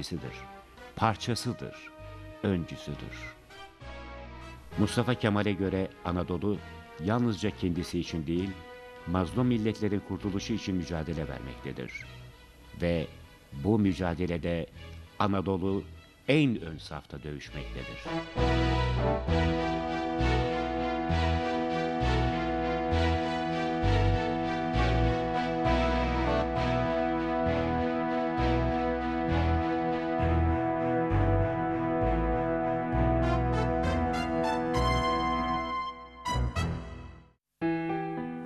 temsilcisidir. Parçasıdır, öncüsüdür. Mustafa Kemal'e göre Anadolu yalnızca kendisi için değil, mazlum milletlerin kurtuluşu için mücadele vermektedir. Ve bu mücadelede Anadolu en ön safta dövüşmektedir.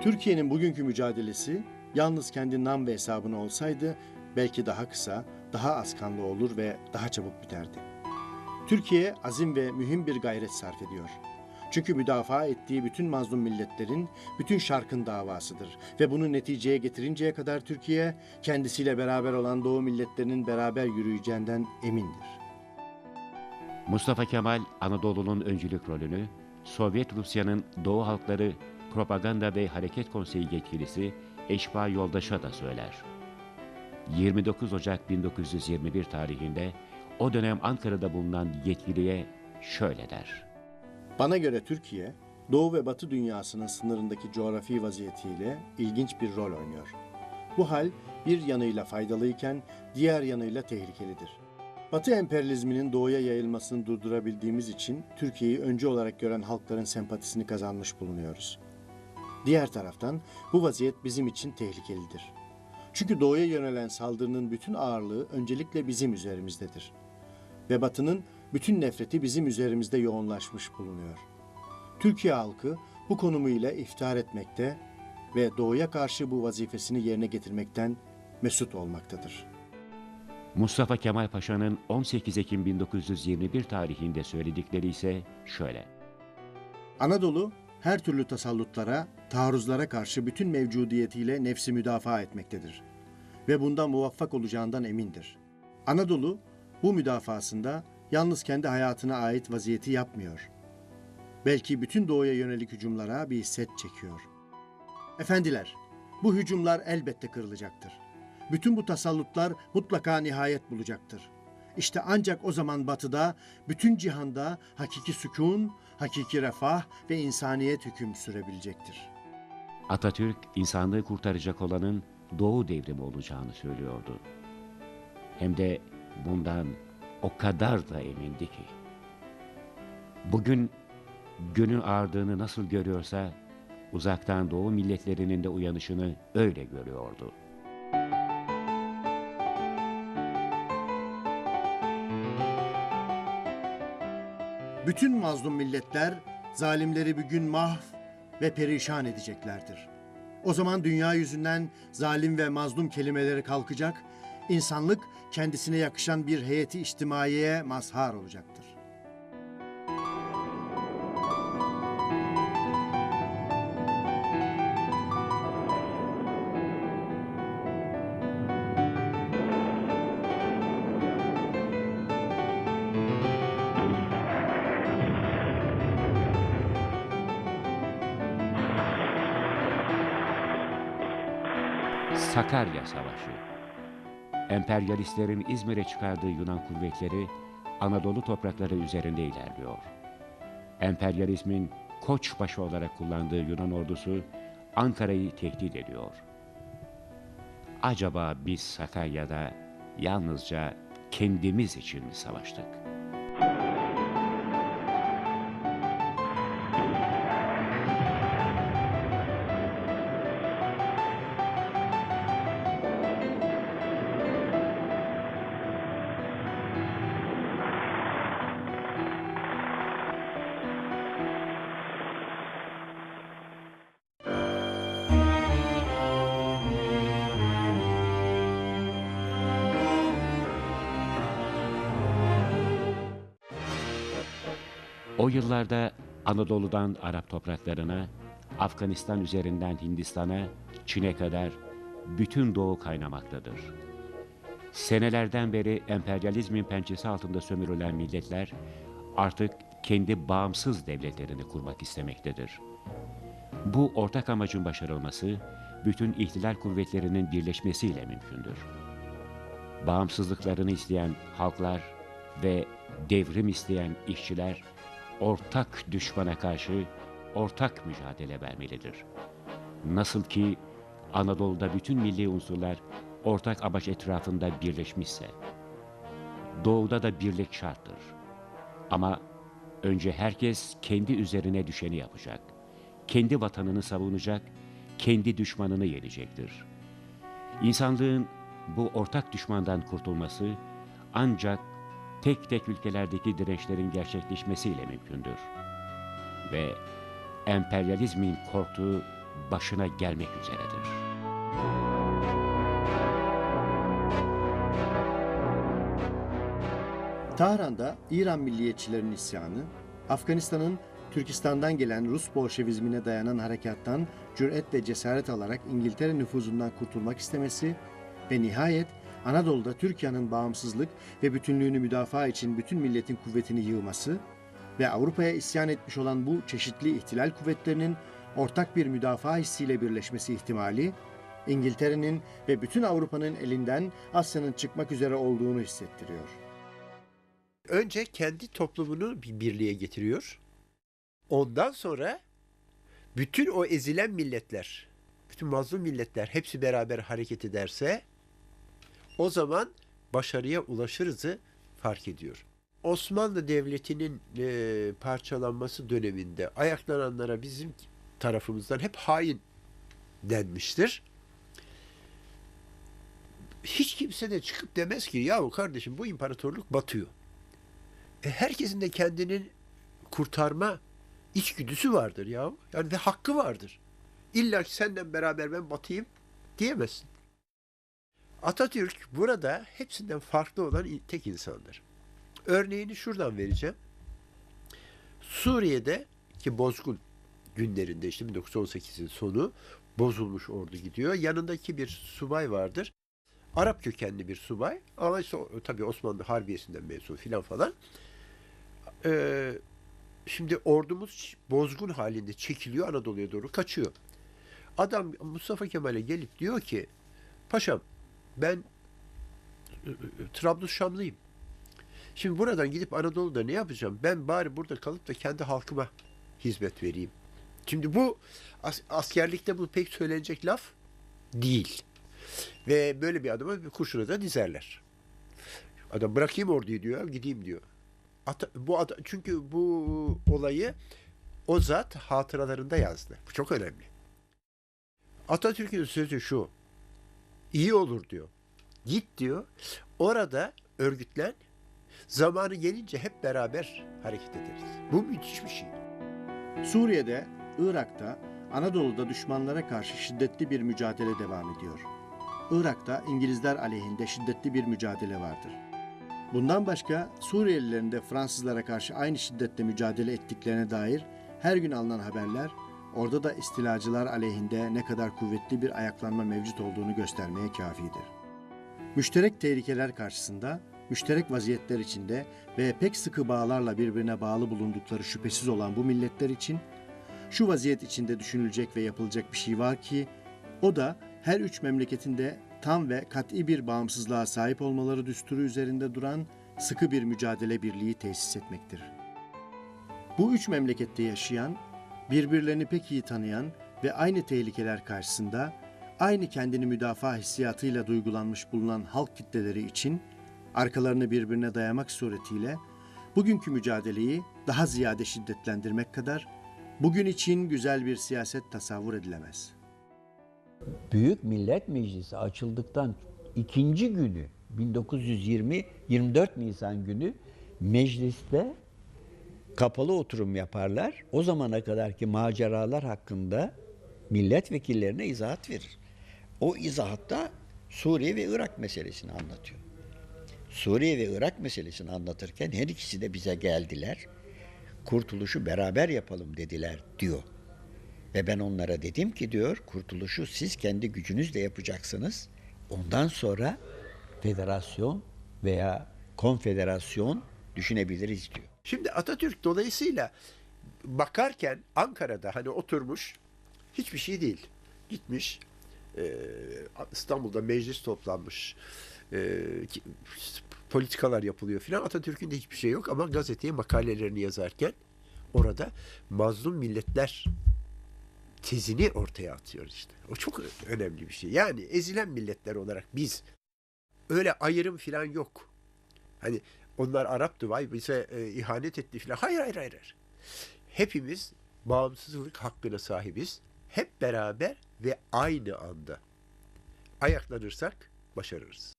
Türkiye'nin bugünkü mücadelesi yalnız kendi nam ve hesabına olsaydı belki daha kısa, daha az kanlı olur ve daha çabuk biterdi. Türkiye azim ve mühim bir gayret sarf ediyor. Çünkü müdafaa ettiği bütün mazlum milletlerin, bütün şarkın davasıdır. Ve bunu neticeye getirinceye kadar Türkiye, kendisiyle beraber olan Doğu milletlerinin beraber yürüyeceğinden emindir. Mustafa Kemal Anadolu'nun öncülük rolünü Sovyet Rusya'nın Doğu Halkları Propaganda ve Hareket Konseyi yetkilisi Eşba Yoldaş'a da söyler. 29 Ocak 1921 tarihinde o dönem Ankara'da bulunan yetkiliye şöyle der. Bana göre Türkiye, Doğu ve Batı dünyasının sınırındaki coğrafi vaziyetiyle ilginç bir rol oynuyor. Bu hal bir yanıyla faydalıyken diğer yanıyla tehlikelidir. Batı emperyalizminin doğuya yayılmasını durdurabildiğimiz için Türkiye'yi öncü olarak gören halkların sempatisini kazanmış bulunuyoruz. Diğer taraftan bu vaziyet bizim için tehlikelidir. Çünkü doğuya yönelen saldırının bütün ağırlığı öncelikle bizim üzerimizdedir. Ve Batı'nın bütün nefreti bizim üzerimizde yoğunlaşmış bulunuyor. Türkiye halkı bu konumuyla iftihar etmekte ve doğuya karşı bu vazifesini yerine getirmekten mesut olmaktadır. Mustafa Kemal Paşa'nın 18 Ekim 1921 tarihinde söyledikleri ise şöyle. Anadolu her türlü tasallutlara, taarruzlara karşı bütün mevcudiyetiyle nefsi müdafaa etmektedir. Ve bundan muvaffak olacağından emindir. Anadolu bu müdafasında yalnız kendi hayatına ait vaziyeti yapmıyor. Belki bütün doğuya yönelik hücumlara bir set çekiyor. Efendiler, bu hücumlar elbette kırılacaktır. Bütün bu tasallutlar mutlaka nihayet bulacaktır. İşte ancak o zaman batıda, bütün cihanda hakiki sükun, hakiki refah ve insaniyet hüküm sürebilecektir. Atatürk insanlığı kurtaracak olanın Doğu devrimi olacağını söylüyordu. Hem de bundan o kadar da emindi ki. Bugün günün ağardığını nasıl görüyorsa uzaktan Doğu milletlerinin de uyanışını öyle görüyordu. Bütün mazlum milletler zalimleri bir gün mahv ve perişan edeceklerdir. O zaman dünya yüzünden zalim ve mazlum kelimeleri kalkacak, insanlık kendisine yakışan bir heyeti içtimaiyeye mazhar olacaktır. Sakarya Savaşı Emperyalistlerin İzmir'e çıkardığı Yunan kuvvetleri Anadolu toprakları üzerinde ilerliyor. Emperyalizmin koçbaşı olarak kullandığı Yunan ordusu Ankara'yı tehdit ediyor. Acaba biz Sakarya'da yalnızca kendimiz için mi savaştık? O yıllarda Anadolu'dan Arap topraklarına, Afganistan üzerinden Hindistan'a, Çin'e kadar bütün doğu kaynamaktadır. Senelerden beri emperyalizmin pençesi altında sömürülen milletler artık kendi bağımsız devletlerini kurmak istemektedir. Bu ortak amacın başarılması bütün ihtilal kuvvetlerinin birleşmesiyle mümkündür. bağımsızlıklarını isteyen halklar ve devrim isteyen işçiler ortak düşmana karşı ortak mücadele vermelidir. Nasıl ki Anadolu'da bütün milli unsurlar ortak amaç etrafında birleşmişse, Doğu'da da birlik şarttır. Ama önce herkes kendi üzerine düşeni yapacak. Kendi vatanını savunacak, kendi düşmanını yenecektir. İnsanlığın bu ortak düşmandan kurtulması ancak tek tek ülkelerdeki dirençlerin gerçekleşmesiyle mümkündür. Ve emperyalizmin korktuğu başına gelmek üzeredir. Tahran'da İran milliyetçilerinin isyanı, Afganistan'ın Türkistan'dan gelen Rus Bolşevizmine dayanan harekattan cüret ve cesaret alarak İngiltere nüfuzundan kurtulmak istemesi ve nihayet Anadolu'da Türkiye'nin bağımsızlık ve bütünlüğünü müdafaa için bütün milletin kuvvetini yığması ve Avrupa'ya isyan etmiş olan bu çeşitli ihtilal kuvvetlerinin ortak bir müdafaa hissiyle birleşmesi ihtimali, İngiltere'nin ve bütün Avrupa'nın elinden Asya'nın çıkmak üzere olduğunu hissettiriyor. önce kendi toplumunu bir birliğe getiriyor. Ondan sonra bütün o ezilen milletler, bütün mazlum milletler hepsi beraber hareket ederse o zaman başarıya ulaşırızı fark ediyor. Osmanlı Devleti'nin e, parçalanması döneminde ayaklananlara bizim tarafımızdan hep hain denmiştir. Hiç kimse de çıkıp demez ki yahu kardeşim bu imparatorluk batıyor. E, herkesin de kendinin kurtarma içgüdüsü vardır ya. Yani ve hakkı vardır. İlla ki senden beraber ben batayım diyemezsin. Atatürk burada hepsinden farklı olan tek insandır. Örneğini şuradan vereceğim. Suriye'de ki bozgun günlerinde işte 1918'in sonu bozulmuş ordu gidiyor. Yanındaki bir subay vardır. Arap kökenli bir subay. Ama işte tabii Osmanlı Harbiyesi'nden mensup filan falan. Ee, şimdi ordumuz bozgun halinde çekiliyor Anadolu'ya doğru kaçıyor. Adam Mustafa Kemal'e gelip diyor ki paşam ben e, e, Trablus Şamlıyım. Şimdi buradan gidip Anadolu'da ne yapacağım? Ben bari burada kalıp da kendi halkıma hizmet vereyim. Şimdi bu as- askerlikte bu pek söylenecek laf değil. Ve böyle bir adama bir kurşuna da dizerler. Adam bırakayım orduyu diyor, gideyim diyor. Ata- bu ada- çünkü bu olayı o zat hatıralarında yazdı. Bu çok önemli. Atatürk'ün sözü şu. İyi olur diyor. Git diyor. Orada örgütlen. Zamanı gelince hep beraber hareket ederiz. Bu müthiş bir şey. Suriye'de, Irak'ta, Anadolu'da düşmanlara karşı şiddetli bir mücadele devam ediyor. Irak'ta İngilizler aleyhinde şiddetli bir mücadele vardır. Bundan başka Suriyelilerin de Fransızlara karşı aynı şiddetle mücadele ettiklerine dair her gün alınan haberler orada da istilacılar aleyhinde ne kadar kuvvetli bir ayaklanma mevcut olduğunu göstermeye kafidir. Müşterek tehlikeler karşısında, müşterek vaziyetler içinde ve pek sıkı bağlarla birbirine bağlı bulundukları şüphesiz olan bu milletler için şu vaziyet içinde düşünülecek ve yapılacak bir şey var ki o da her üç memleketin de tam ve kat'i bir bağımsızlığa sahip olmaları düsturu üzerinde duran sıkı bir mücadele birliği tesis etmektir. Bu üç memlekette yaşayan, birbirlerini pek iyi tanıyan ve aynı tehlikeler karşısında aynı kendini müdafaa hissiyatıyla duygulanmış bulunan halk kitleleri için arkalarını birbirine dayamak suretiyle bugünkü mücadeleyi daha ziyade şiddetlendirmek kadar bugün için güzel bir siyaset tasavvur edilemez. Büyük Millet Meclisi açıldıktan ikinci günü 1920 24 Nisan günü mecliste kapalı oturum yaparlar. O zamana kadarki maceralar hakkında milletvekillerine izahat verir. O izahatta Suriye ve Irak meselesini anlatıyor. Suriye ve Irak meselesini anlatırken her ikisi de bize geldiler. Kurtuluşu beraber yapalım dediler diyor. Ve ben onlara dedim ki diyor kurtuluşu siz kendi gücünüzle yapacaksınız. Ondan sonra federasyon veya konfederasyon düşünebiliriz diyor. Şimdi Atatürk dolayısıyla bakarken Ankara'da hani oturmuş hiçbir şey değil. Gitmiş e, İstanbul'da meclis toplanmış. e, politikalar yapılıyor filan. Atatürk'ün de hiçbir şey yok ama gazeteye makalelerini yazarken orada mazlum milletler tezini ortaya atıyor işte. O çok önemli bir şey. Yani ezilen milletler olarak biz öyle ayrım filan yok. Hani onlar Arap'tı vay bize e, ihanet etti filan. Hayır hayır hayır. hayır. Hepimiz bağımsızlık hakkına sahibiz. Hep beraber ve aynı anda. Ayaklanırsak başarırız.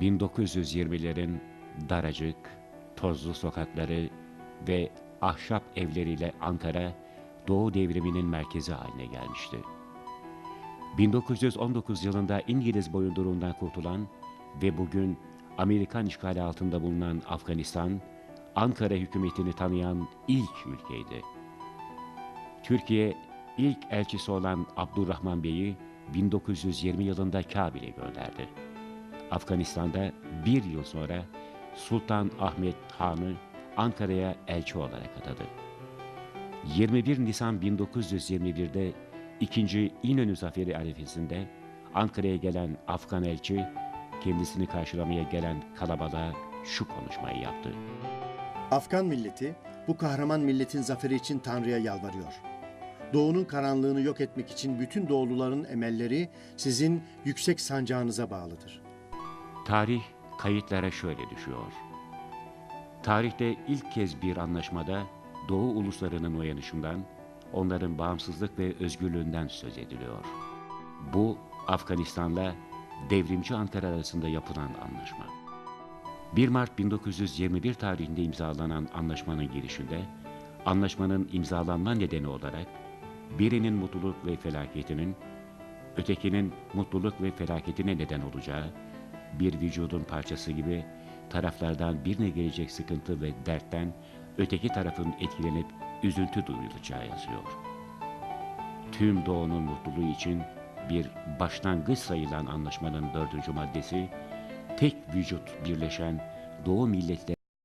...1920'lerin daracık, tozlu sokakları ve ahşap evleriyle Ankara... ...Doğu devriminin merkezi haline gelmişti. 1919 yılında İngiliz boyunduruğundan kurtulan ve bugün Amerikan işgali altında bulunan Afganistan, Ankara hükümetini tanıyan ilk ülkeydi. Türkiye ilk elçisi olan Abdurrahman Bey'i 1920 yılında Kabil'e gönderdi. Afganistan'da bir yıl sonra Sultan Ahmet Han'ı Ankara'ya elçi olarak atadı. 21 Nisan 1921'de ikinci İnönü Zaferi arifesinde Ankara'ya gelen Afgan elçi kendisini karşılamaya gelen kalabalığa şu konuşmayı yaptı. Afgan milleti bu kahraman milletin zaferi için Tanrı'ya yalvarıyor. Doğu'nun karanlığını yok etmek için bütün doğuluların emelleri sizin yüksek sancağınıza bağlıdır. Tarih kayıtlara şöyle düşüyor. Tarihte ilk kez bir anlaşmada Doğu uluslarının uyanışından, onların bağımsızlık ve özgürlüğünden söz ediliyor. Bu Afganistan'la devrimci Ankara arasında yapılan anlaşma. 1 Mart 1921 tarihinde imzalanan anlaşmanın girişinde, anlaşmanın imzalanma nedeni olarak birinin mutluluk ve felaketinin, ötekinin mutluluk ve felaketine neden olacağı, bir vücudun parçası gibi taraflardan birine gelecek sıkıntı ve dertten öteki tarafın etkilenip üzüntü duyulacağı yazıyor. Tüm doğunun mutluluğu için bir başlangıç sayılan anlaşmanın dördüncü maddesi, tek vücut birleşen Doğu milletleri